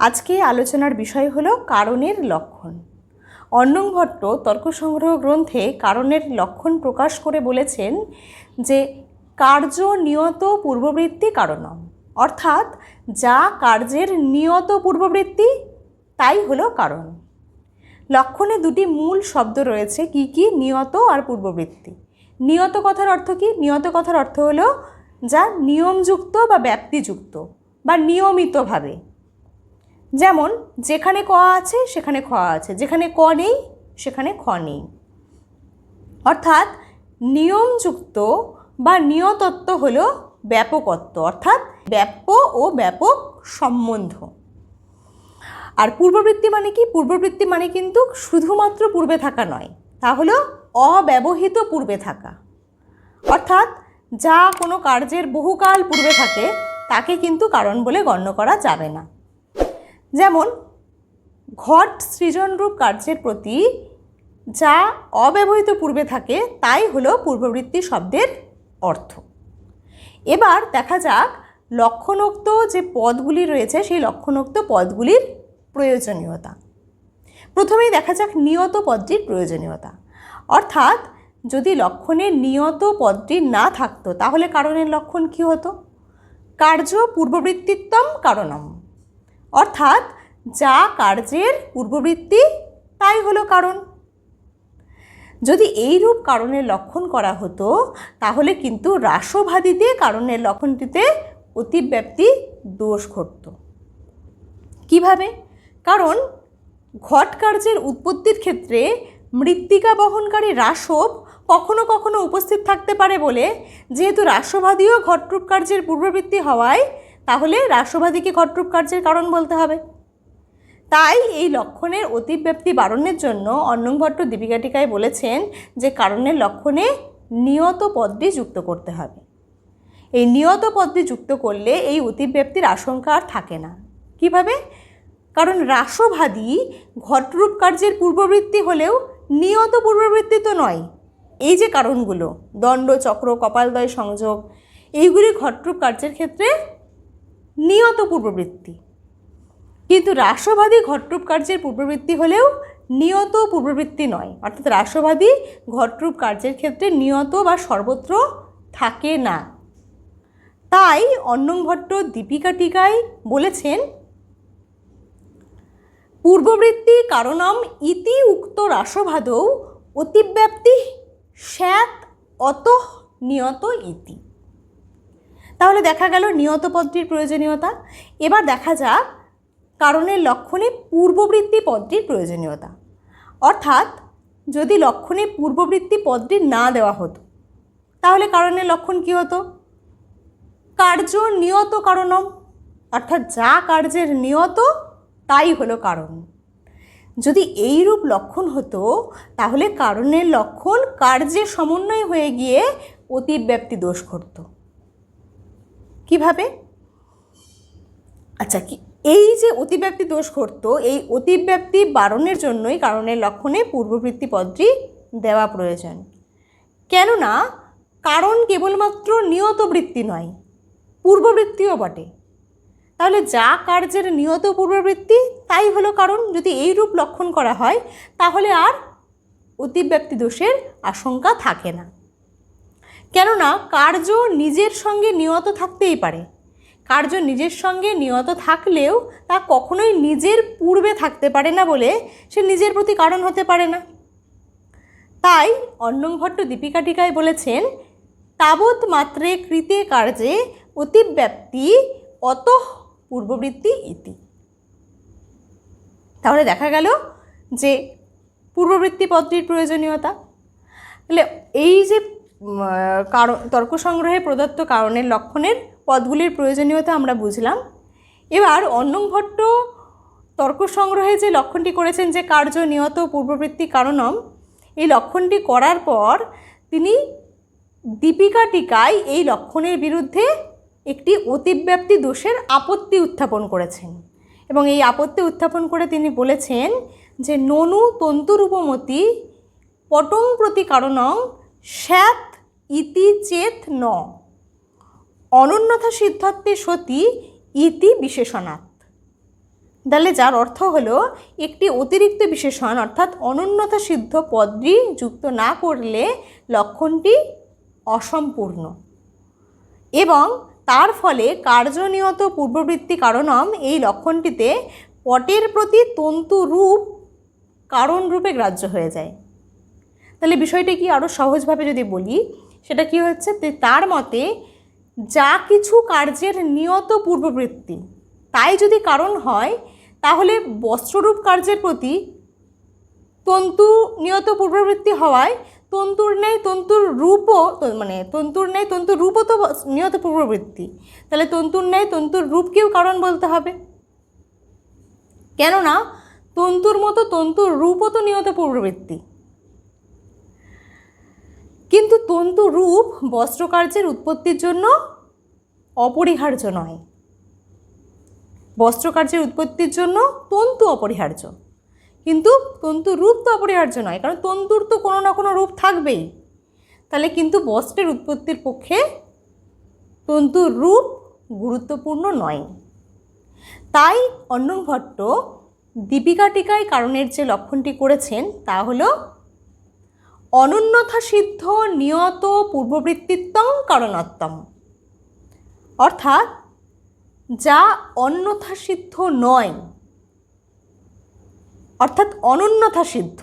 আজকে আলোচনার বিষয় হল কারণের লক্ষণ। অন্নং ভট্ট তর্ক সংগ্রহ গ্রন্থে কারণের লক্ষণ প্রকাশ করে বলেছেন যে, কার্য নিয়ত পূর্ববৃত্তি কারণম। অর্থাৎ, যা কার্যের নিয়ত পূর্ববৃত্তি, তাই হলো কারণ। লক্ষণে দুটি মূল শব্দ রয়েছে, কি কি? নিয়ত আর পূর্ববৃত্তি। নিয়ত কথার অর্থ কি? নিয়ত কথার অর্থ হলো, যা নিয়মযুক্ত বা ব্যাপ্তিযুক্ত বা নিয়মিতভাবে। যেমন, যেখানে ক আছে, সেখানে খ আছে। যেখানে ক নেই, সেখানে খ নেই। অর্থাৎ, নিয়মযুক্ত বা নিয়তত্ব হল ব্যাপকত্ব, অর্থাৎ ব্যাপ্য ও ব্যাপক সম্বন্ধ। আর পূর্ববৃত্তি মানে কি? পূর্ববৃত্তি মানে কিন্তু শুধুমাত্র পূর্বে থাকা নয়, তা হলো অব্যবহৃত পূর্বে থাকা। অর্থাৎ, যা কোনো কার্যের বহুকাল পূর্বে থাকে, তাকে কিন্তু কারণ বলে গণ্য করা যাবে না। যেমন, ঘট সৃজনরূপ কার্যের প্রতি যা অব্যবহৃত পূর্বে থাকে, তাই হলো পূর্ববৃত্তি শব্দের অর্থ। এবার দেখা যাক লক্ষণোক্ত যে পদগুলি রয়েছে, সেই লক্ষণোক্ত পদগুলির প্রয়োজনীয়তা। প্রথমেই দেখা যাক নিয়ত পদটির প্রয়োজনীয়তা। অর্থাৎ, যদি লক্ষণের নিয়ত পদটি না থাকতো, তাহলে কারণের লক্ষণ কী হতো? কার্য পূর্ববৃত্তিত্বম কারণম। অর্থাৎ যা কার্যের পূর্ববৃত্তি, তাই হলো কারণ। যদি এই রূপ কারণের লক্ষণ করা হতো, তাহলে কিন্তু রাসভাদিতে কারণের লক্ষণটিতে অতিব্যাপ্তি দোষ ঘটত। কীভাবে? কারণ ঘট কার্যের উৎপত্তির ক্ষেত্রে মৃত্তিকা বহনকারী রাসব কখনো কখনো উপস্থিত থাকতে পারে বলে, যেহেতু রাসবাদীও ঘটরূপ কার্যের পূর্ববৃত্তি হওয়ায় তাহলে রাসবাদীকে ঘটরূপ কার্যের কারণ বলতে হবে। তাই এই লক্ষণের অতিব্যাপ্তি বারণের জন্য অন্নং ভট্ট দীপিকাটিকায় বলেছেন যে কারণের লক্ষণে নিয়ত পদটি যুক্ত করতে হবে। এই নিয়ত পদটি যুক্ত করলে এই অতিব্যাপ্তির আশঙ্কা আর থাকে না। কীভাবে? কারণ রাসভাদী ঘটরূপ কার্যের পূর্ববৃত্তি হলেও নিয়ত পূর্ববৃত্তি তো নয়। এই যে কারণগুলো, দণ্ড, চক্র কপালদয় সংযোগ, এইগুলি ঘটরূপ কার্যের ক্ষেত্রে নিয়ত পূর্ববৃত্তি। কিন্তু রাসবাদী ঘটরূপ কার্যের পূর্ববৃত্তি হলেও নিয়ত পূর্ববৃত্তি নয়। অর্থাৎ রাসবাদী ঘটরূপ কার্যের ক্ষেত্রে নিয়ত বা সর্বত্র থাকে না। তাই অন্নং ভট্ট দীপিকা টিকায় বলেছেন, পূর্ববৃত্তি কারণম ইতি উক্ত রাসভাদৌ অতিব্যাপ্তি স্যাত অত নিয়ত ইতি। তাহলে দেখা গেল নিয়ত পদটির প্রয়োজনীয়তা। এবার দেখা যাক কারণের লক্ষণে পূর্ববৃত্তি পদটির প্রয়োজনীয়তা। অর্থাৎ যদি লক্ষণে পূর্ববৃত্তি পদটি না দেওয়া হতো, তাহলে কারণের লক্ষণ কী হতো? কার্য নিয়ত কারণম, অর্থাৎ যা কার্যের নিয়ত, তাই হলো কারণ। যদি এই রূপ লক্ষণ হতো, তাহলে কারণের লক্ষণ কার্যের সমন্বয় হয়ে গিয়ে অতিব্যাপ্তি দোষ ঘটত। কীভাবে? আচ্ছা কি এই যে অতিব্যাপ্তি দোষ ঘটত, এই অতিব্যাপ্তি বারণের জন্যই কারণের লক্ষণে পূর্ববৃত্তি পদটি দেওয়া প্রয়োজন। কেননা, কারণ কেবলমাত্র নিয়ত বৃত্তি নয়, পূর্ববৃত্তিও বটে। তাহলে যা কার্যের নিয়ত পূর্ববৃত্তি, তাই হলো কারণ। যদি এই রূপ লক্ষণ করা হয়, তাহলে আর অতিব্যাপ্তি দোষের আশঙ্কা থাকে না। কেননা কার্য নিজের সঙ্গে নিয়ত থাকতেই পারে। কার্য নিজের সঙ্গে নিয়ত থাকলেও তা কখনোই নিজের পূর্বে থাকতে পারে না বলে সে নিজের প্রতি কারণ হতে পারে না। তাই অন্নং ভট্ট দীপিকা টিকায় বলেছেন, তাবৎ মাত্রে কৃতে কার্যে অতিব্যাপ্তি অত পূর্ববৃত্তি ইতি। তাহলে দেখা গেল যে পূর্ববৃত্তি পদটির প্রয়োজনীয়তা। তাহলে এই যে কারণ তর্ক সংগ্রহে প্রদত্ত কারণের লক্ষণের পদগুলির প্রয়োজনীয়তা আমরা বুঝলাম। এবার অন্নং ভট্ট তর্ক সংগ্রহে যে লক্ষণটি করেছেন যে কার্য, নিয়ত, পূর্ববৃত্তি, কারণম, এই লক্ষণটি করার পর তিনি দীপিকা টিকায় এই লক্ষণের বিরুদ্ধে একটি অতিব্যাপ্তি দোষের আপত্তি উত্থাপন করেছেন। এবং এই আপত্তি উত্থাপন করে তিনি বলেছেন যে, ননু তন্তুরূপমতি পটং প্রতি কারণং স্যাত ইতি চেত ন। অনন্যথা সিদ্ধার্থে সতী ইতি বিশেষণাত তাহলে যার অর্থ হলো, একটি অতিরিক্ত বিশেষণ, অর্থাৎ অনন্যতা সিদ্ধ পদটি যুক্ত না করলে লক্ষণটি অসম্পূর্ণ। এবং তার ফলে কার্যনিয়ত পূর্ববৃত্তি কারণম এই লক্ষণটিতে পটের প্রতি তন্তু রূপ কারণ রূপে গ্রাহ্য হয়ে যায়। তাহলে বিষয়টি কি আরও সহজভাবে যদি বলি সেটা কি হচ্ছে তার মতে যা কিছু কার্যের নিয়ত পূর্ববৃত্তি, তাই যদি কারণ হয়, তাহলে বস্ত্ররূপ কার্যের প্রতি তন্তু নিয়ত পূর্ববৃত্তি হওয়ায় তন্তুর ন্যায় তন্তুর রূপও মানে তন্তুর ন্যায় তন্তুর রূপও তো নিয়ত পূর্ববৃত্তি। তাহলে তন্তুর ন্যায় তন্তুর রূপকেও কারণ বলতে হবে। কেননা তন্তুর মতো তন্তুর রূপও তো নিয়ত পূর্ববৃত্তি। কিন্তু তন্তু রূপ বস্ত্রকার্যের উৎপত্তির জন্য অপরিহার্য নয়। বস্ত্রকার্যের উৎপত্তির জন্য তন্তু অপরিহার্য। কিন্তু তন্তু রূপ তো অপরিহার্য নয়, কারণ তন্তুর তো কোনো না কোনো রূপ থাকবেই। তাহলে কিন্তু বস্ত্রের উৎপত্তির পক্ষে তন্তুর রূপ গুরুত্বপূর্ণ নয়। তাই অন্নং ভট্ট দীপিকা টিকায় কারণের যে লক্ষণটি করেছেন তা হলো অনন্যথা সিদ্ধ নিয়ত পূর্ববৃত্তিত্বম কারণাত্মম অর্থাৎ, যা অন্যথা সিদ্ধ নয়, অর্থাৎ অনন্যথা সিদ্ধ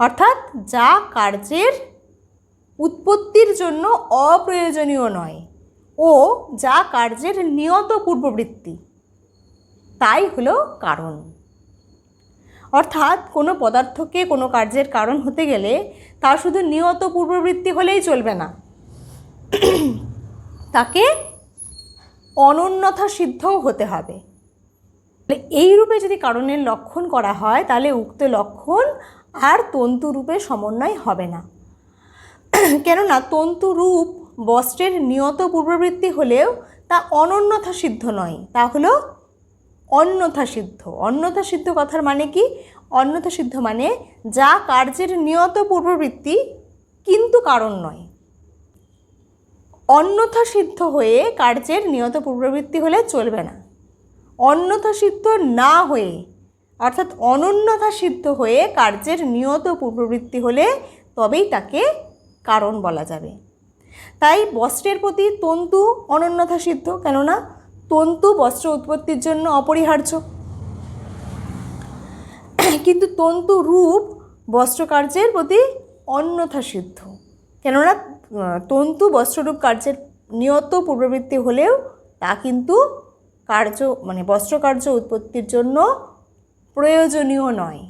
অর্থাৎ যা কার্যের উৎপত্তির জন্য অপ্রয়োজনীয় নয় ও যা কার্যের নিয়ত পূর্ববৃত্তি। তাই হলো কারণ। অর্থাৎ কোনো পদার্থকে কোনো কার্যের কারণ হতে গেলে তা শুধু নিয়ত পূর্ববৃত্তি হলেই চলবে না। তাকে অনন্যথা সিদ্ধও হতে হবে। তাহলে এই রূপে যদি কারণের লক্ষণ করা হয়, তাহলে উক্ত লক্ষণ আর তন্তু রূপে সমন্বয় হবে না। কেননা তন্তু রূপ বস্ত্রের নিয়ত পূর্ববৃত্তি হলেও তা অনন্যথা সিদ্ধ নয়, তা হলো অন্যথা সিদ্ধ। অন্যথা সিদ্ধ কথার মানে কি? অন্যথা সিদ্ধ মানে যা কার্যের নিয়ত পূর্ববৃত্তি কিন্তু কারণ নয়। অন্যথা সিদ্ধ হয়ে কার্যের নিয়ত পূর্ববৃত্তি হলে চলবে না। অন্যথা সিদ্ধ না হয়ে, অর্থাৎ অনন্যথা সিদ্ধ হয়ে কার্যের নিয়ত পূর্ববৃত্তি হলে তবেই তাকে কারণ বলা যাবে। তাই বস্ত্রের প্রতি তন্তু অনন্যথা সিদ্ধ, কেননা তন্তু বস্ত্র উৎপত্তির জন্য অপরিহার্য। কিন্তু তন্তু রূপ বস্ত্রকার্যের প্রতি অন্যথা সিদ্ধ কেননা, তন্তু বস্ত্ররূপ কার্যের নিয়ত পূর্ববৃত্তি হলেও তা কিন্তু কার্য মানে বস্ত্রকার্য উৎপত্তির জন্য প্রয়োজনীয় নয়।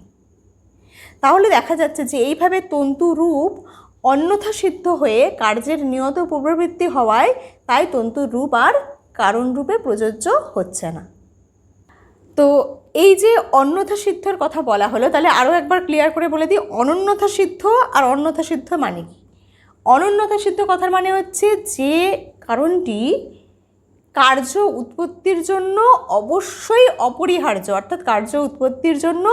তাহলে দেখা যাচ্ছে যে এইভাবে তন্তু রূপ অন্যথা সিদ্ধ হয়ে কার্যের নিয়ত পূর্ববৃত্তি হওয়ায় তাই তন্তু রূপ আর কারণ রূপে প্রযোজ্য হচ্ছে না। তো এই যে অন্যথা সিদ্ধর কথা বলা হলো, তাহলে আরও একবার ক্লিয়ার করে বলে দিই, অনন্যথা সিদ্ধ আর অন্যথা সিদ্ধ মানে কি? অনন্যথা সিদ্ধ কথার মানে হচ্ছে যে কারণটি কার্য উৎপত্তির জন্য অবশ্যই অপরিহার্য, অর্থাৎ কার্য উৎপত্তির জন্য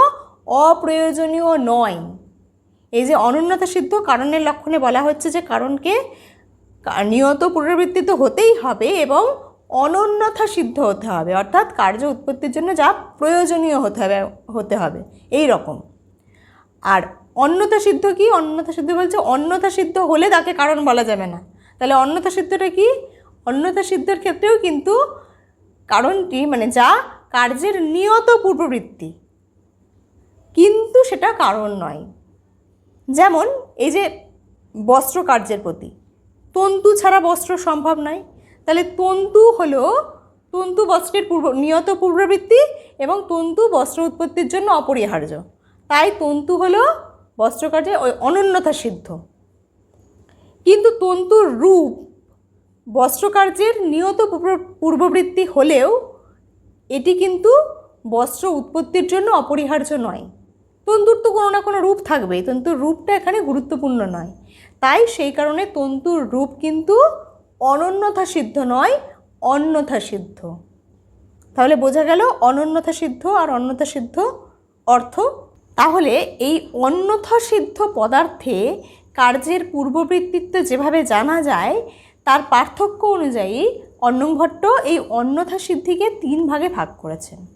অপ্রয়োজনীয় নয়। এই যে অনন্যতা সিদ্ধ কারণের লক্ষণে বলা হচ্ছে যে কারণকে নিয়ত পুনরাবৃত্তি তো হতেই হবে এবং অনন্যথা সিদ্ধ হতে হবে, অর্থাৎ কার্য উৎপত্তির জন্য যা প্রয়োজনীয় হতে হবে হতে হবে। এই রকম। আর অন্যতা সিদ্ধ কি? অন্যতা সিদ্ধ বলছে অন্যতা সিদ্ধ হলে তাকে কারণ বলা যাবে না। তাহলে অন্যতা সিদ্ধটা কি? অন্যতা সিদ্ধর ক্ষেত্রেও কিন্তু কারণটি মানে যা কার্যের নিয়ত পূর্ববৃত্তি। কিন্তু সেটা কারণ নয়। যেমন এই যে বস্ত্র কার্যের প্রতি। তন্তু ছাড়া বস্ত্র সম্ভব নয়। তাহলে তন্তু হলো তন্তু বস্ত্রের পূর্ব, নিয়ত পূর্ববৃত্তি এবং তন্তু বস্ত্র উৎপত্তির জন্য অপরিহার্য। তাই তন্তু হলো বস্ত্রকার্যে অনন্যতা সিদ্ধ। কিন্তু তন্তুর রূপ বস্ত্রকার্যের নিয়ত পূর্ব- পূর্ববৃত্তি হলেও এটি কিন্তু বস্ত্র উৎপত্তির জন্য অপরিহার্য নয়। তন্তুর তো কোনো না কোনো রূপ থাকবেই, তন্তুর রূপটা এখানে গুরুত্বপূর্ণ নয়। তাই সেই কারণে তন্তুর রূপ কিন্তু অনন্যথা সিদ্ধ নয়, অন্যথা সিদ্ধ। তাহলে বোঝা গেল অনন্যথা সিদ্ধ আর অন্যথা সিদ্ধ অর্থ? তাহলে এই অন্যথা সিদ্ধ পদার্থে কার্যের পূর্ববৃত্তিত্ব যেভাবে জানা যায়, তার পার্থক্য অনুযায়ী অন্নং ভট্ট এই অন্যথা সিদ্ধিকে তিন ভাগে ভাগ করেছেন।